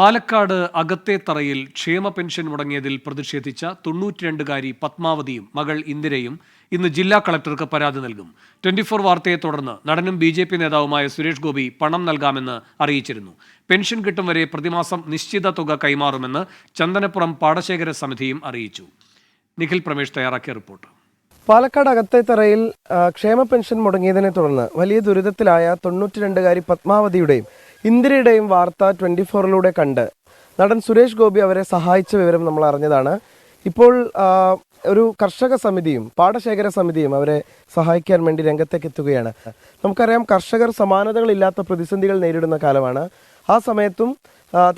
പാലക്കാട് അകത്തേത്തറയിൽ ക്ഷേമ പെൻഷൻ മുടങ്ങിയതിൽ പ്രതിഷേധിച്ച തൊണ്ണൂറ്റിരണ്ടുകാരി പത്മാവതിയും മകൾ ഇന്ദിരയും ഇന്ന് ജില്ലാ കളക്ടർക്ക് പരാതി നൽകും. ട്വന്റി ഫോർ വാർത്തയെ തുടർന്ന് നടനും ബി ജെ പി നേതാവുമായ സുരേഷ് ഗോപി പണം നൽകാമെന്ന് അറിയിച്ചിരുന്നു. പെൻഷൻ കിട്ടും വരെ പ്രതിമാസം നിശ്ചിത തുക കൈമാറുമെന്ന് ചന്ദനപ്പുറം പാടശേഖര സമിതിയും അറിയിച്ചു. നിഖിൽ പ്രമേഷ് തയ്യാറാക്കിയ റിപ്പോർട്ട്. പാലക്കാട് അകത്തേത്തറയിൽ തറയിൽ ക്ഷേമ പെൻഷൻ മുടങ്ങിയതിനെ തുടർന്ന് വലിയ ദുരിതത്തിലായ തൊണ്ണൂറ്റിരണ്ടുകാരി പത്മാവതിയുടെയും ഇന്ദിരയുടെയും വാർത്ത ട്വന്റി ഫോറിലൂടെ കണ്ട് നടൻ സുരേഷ് ഗോപി അവരെ സഹായിച്ച വിവരം നമ്മൾ അറിഞ്ഞതാണ്. ഇപ്പോൾ ഒരു കർഷക സമിതിയും പാടശേഖര സമിതിയും അവരെ സഹായിക്കാൻ വേണ്ടി രംഗത്തേക്ക് എത്തുകയാണ്. നമുക്കറിയാം കർഷകർ സമാനതകളില്ലാത്ത പ്രതിസന്ധികൾ നേരിടുന്ന കാലമാണ്. ആ സമയത്തും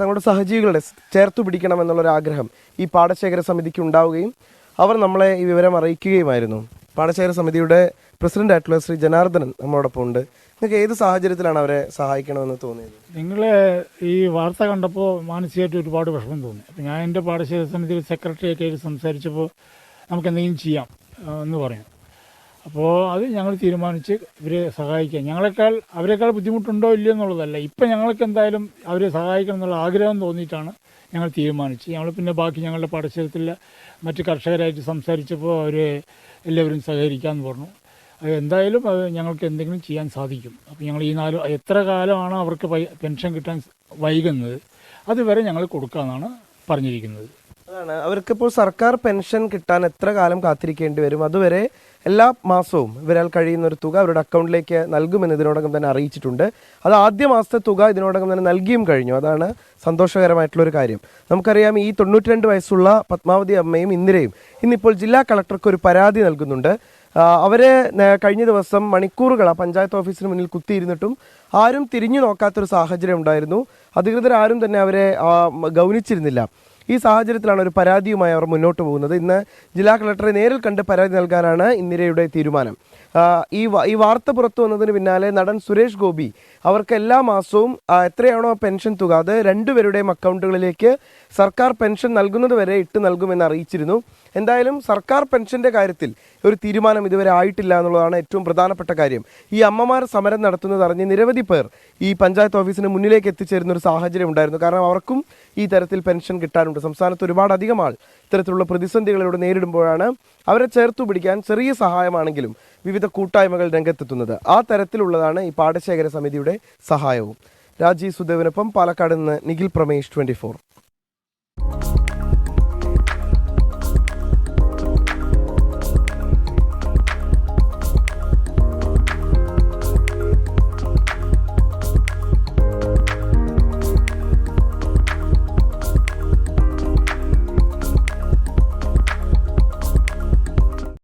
തങ്ങളുടെ സഹജീവികളെ ചേർത്തു പിടിക്കണമെന്നുള്ളൊരു ആഗ്രഹം ഈ പാടശേഖര സമിതിക്ക് ഉണ്ടാവുകയും അവർ നമ്മളെ ഈ വിവരം അറിയിക്കുകയുമായിരുന്നു. പാടശേഖര സമിതിയുടെ പ്രസിഡന്റ് ആയിട്ടുള്ള ശ്രീ ജനാർദ്ദനൻ നമ്മളോടൊപ്പം ഉണ്ട്. നിങ്ങൾക്ക് ഏത് സാഹചര്യത്തിലാണ് അവരെ സഹായിക്കണമെന്ന് തോന്നിയത്? നിങ്ങളെ ഈ വാർത്ത കണ്ടപ്പോൾ മാനസികമായിട്ട് ഒരുപാട് വിഷമം തോന്നി. അപ്പോൾ ഞാൻ എന്റെ പാടശേഖര സമിതിയിൽ സെക്രട്ടറിയൊക്കെ ആയിട്ട് സംസാരിച്ചപ്പോൾ നമുക്ക് എന്തെങ്കിലും ചെയ്യാം എന്ന് പറഞ്ഞു അപ്പോൾ അത് ഞങ്ങൾ തീരുമാനിച്ച് ഇവരെ സഹായിക്കുക ഞങ്ങളെക്കാൾ അവരെക്കാൾ ബുദ്ധിമുട്ടുണ്ടോ ഇല്ലയോ എന്നുള്ളതല്ല. ഇപ്പം ഞങ്ങൾക്ക് എന്തായാലും അവരെ സഹായിക്കണം എന്നുള്ള ആഗ്രഹം തോന്നിയിട്ടാണ് ഞങ്ങൾ തീരുമാനിച്ച്. ഞങ്ങൾ പിന്നെ ബാക്കി ഞങ്ങളുടെ പാഠശാലത്തിലെ മറ്റ് കർഷകരായിട്ട് സംസാരിച്ചപ്പോൾ അവർ എല്ലാവരും സഹകരിക്കാമെന്ന് പറഞ്ഞു. അത് എന്തായാലും അത് ഞങ്ങൾക്ക് എന്തെങ്കിലും ചെയ്യാൻ സാധിക്കും. അപ്പോൾ ഞങ്ങൾ ഈ നാല് എത്ര കാലമാണ് അവർക്ക് പെൻഷൻ കിട്ടാൻ വൈകുന്നത് അതുവരെ ഞങ്ങൾ കൊടുക്കാമെന്നാണ് പറഞ്ഞിരിക്കുന്നത്. അതാണ്. അവർക്കിപ്പോൾ സർക്കാർ പെൻഷൻ കിട്ടാൻ എത്ര കാലം കാത്തിരിക്കേണ്ടി വരും? അതുവരെ എല്ലാ മാസവും ഇവരാൽ കഴിയുന്ന ഒരു തുക അവരുടെ അക്കൗണ്ടിലേക്ക് നൽകുമെന്ന് ഇതിനോടകം തന്നെ അറിയിച്ചിട്ടുണ്ട്. അത് ആദ്യ മാസത്തെ തുക ഇതിനോടകം തന്നെ നൽകിയും കഴിഞ്ഞു. അതാണ് സന്തോഷകരമായിട്ടുള്ള ഒരു കാര്യം. നമുക്കറിയാം ഈ തൊണ്ണൂറ്റിരണ്ട് വയസ്സുള്ള പത്മാവതി അമ്മയും ഇന്ദിരയും ഇന്നിപ്പോൾ ജില്ലാ കളക്ടർക്ക് ഒരു പരാതി നൽകുന്നുണ്ട്. അവരെ കഴിഞ്ഞ ദിവസം മണിക്കൂറുകൾ ആ പഞ്ചായത്ത് ഓഫീസിന് മുന്നിൽ കുത്തിയിരുന്നിട്ടും ആരും തിരിഞ്ഞു നോക്കാത്തൊരു സാഹചര്യം ഉണ്ടായിരുന്നു. അധികൃതർ ആരും തന്നെ അവരെ ഗൗനിച്ചിരുന്നില്ല. ഈ സാഹചര്യത്തിലാണ് ഒരു പരാതിയുമായി അവർ മുന്നോട്ട് പോകുന്നത്. ഇന്ന് ജില്ലാ കളക്ടറെ നേരിൽ കണ്ട് പരാതി നൽകാനാണ് ഇന്ദിരയുടെ തീരുമാനം. ഈ ഈ വാർത്ത പുറത്തു വന്നതിന് പിന്നാലെ നടൻ സുരേഷ് ഗോപി അവർക്ക് എല്ലാ മാസവും എത്രയാണോ പെൻഷൻ തുക അത് രണ്ടുപേരുടെയും അക്കൗണ്ടുകളിലേക്ക് സർക്കാർ പെൻഷൻ നൽകുന്നത് വരെ ഇട്ട് നൽകുമെന്ന് അറിയിച്ചിരുന്നു. എന്തായാലും സർക്കാർ പെൻഷന്റെ കാര്യത്തിൽ ഒരു തീരുമാനം ഇതുവരെ ആയിട്ടില്ല എന്നുള്ളതാണ് ഏറ്റവും പ്രധാനപ്പെട്ട കാര്യം. ഈ അമ്മമാർ സമരം നടത്തുന്നത് അറിഞ്ഞ് നിരവധി പേർ ഈ പഞ്ചായത്ത് ഓഫീസിന് മുന്നിലേക്ക് എത്തിച്ചേരുന്ന ഒരു സാഹചര്യം ഉണ്ടായിരുന്നു. കാരണം അവർക്കും ഈ തരത്തിൽ പെൻഷൻ കിട്ടാനുണ്ട് സംസ്ഥാനത്ത് ഒരുപാട് അധികം ആൾ ഇത്തരത്തിലുള്ള പ്രതിസന്ധികളിലൂടെ നേരിടുമ്പോഴാണ് അവരെ ചേർത്തു പിടിക്കാൻ ചെറിയ സഹായമാണെങ്കിലും വിവിധ കൂട്ടായ്മകൾ രംഗത്തെത്തുന്നത്. ആ തരത്തിലുള്ളതാണ് ഈ പാടശേഖര സമിതിയുടെ സഹായവും. രാജീവ് സുദേവിനൊപ്പം പാലക്കാട് നിന്ന് നിഖിൽ പ്രമേഷ് ട്വന്റി